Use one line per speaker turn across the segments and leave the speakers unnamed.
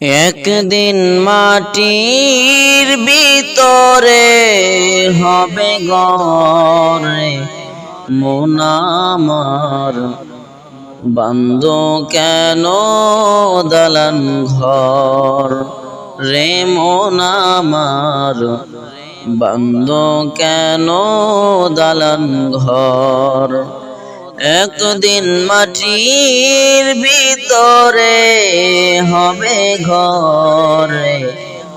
একদিন মাটির ভিতরে হবে গরে মোনামার বান্দ কেন দালান ঘর রে মোনামার বান্দ কেন দালান ঘর? একদিন মাটির ভিতরে হবে ঘরে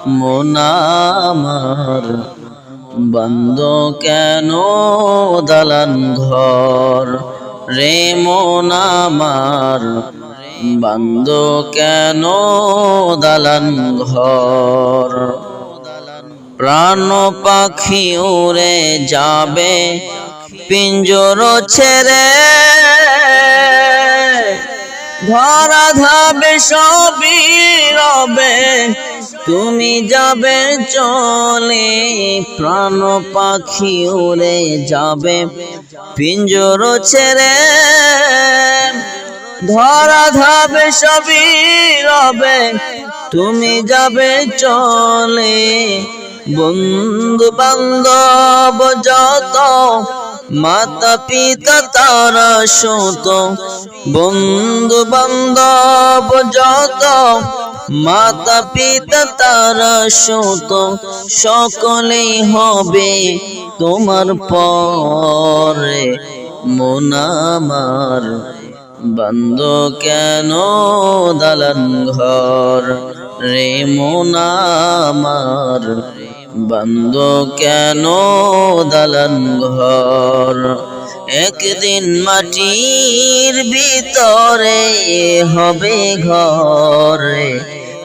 মোনামার বন্ধ কেন দালান ঘর? রে মোনামার বন্ধ কেন দালান ঘর? প্রাণ পাখি উড়ে যাবে পিঞ্জর ছেড়ে। ধরা ধাবে সবই রবে, তুমি যাবে চলে, প্রাণ পাখি উড়ে যাবে। পিঞ্জর ছেড়ে। ধরা ধাবে সবই রবে, তুমি যাবে চলে। বন্ধু বান্ধব যত মাতা পিতা তারা সত বন্ধু বান্ধব যত মাতা পিতা তারা সত, সকলেই হবে তোমার পরে। মোনামার বন্ধ কেন দালান ঘর রে? মোনামার বন্ধ কেন দালান ঘর? একদিন মাটির ভিতরে হবে ঘরে।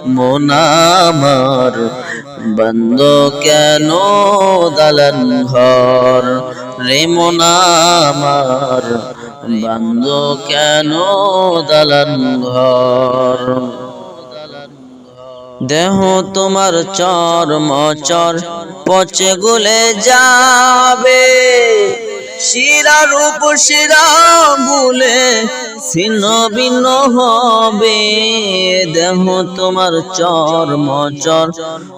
মোনামার বন্ধ কেন দালান ঘর? রে মোনামার বন্ধ কেন দালান ঘর? দেহ তোমার চর মচর পচে গুলে যাবে। শিরা রূপ শিরা বুলে ছিন্ন ভিন্ন হবে। দেহ তোমার চর মচর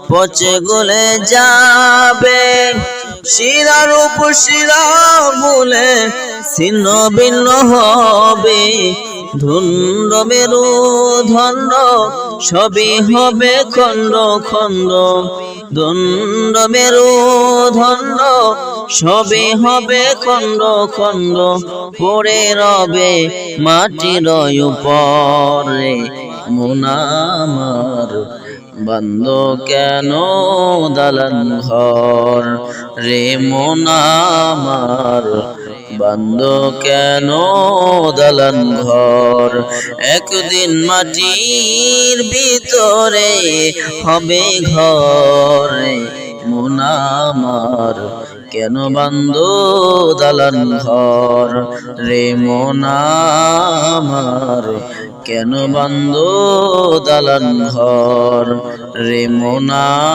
পচে গুলে যাবে। শিরা রূপ শিরা বুলে ছিন্ন ভিন্ন হবে। ধুন্ড মেরু ধন্ড সবই হবে খণ্ড খণ্ড দণ্ড মেরু ধন্ড সবই হবে খণ্ড খণ্ড পড়ে রবে মাটির উপরে মোনামার বন্ধ কেন দালান ঘর? রে মোনামার বন্ধ কেন দালান ঘর? একদিন মাটির ভিতরে হবে ঘরে। মোনামার কেন বন্ধ দালান ঘর? রে মোনামার কেন বন্ধ দালান ঘর? রে মোনামার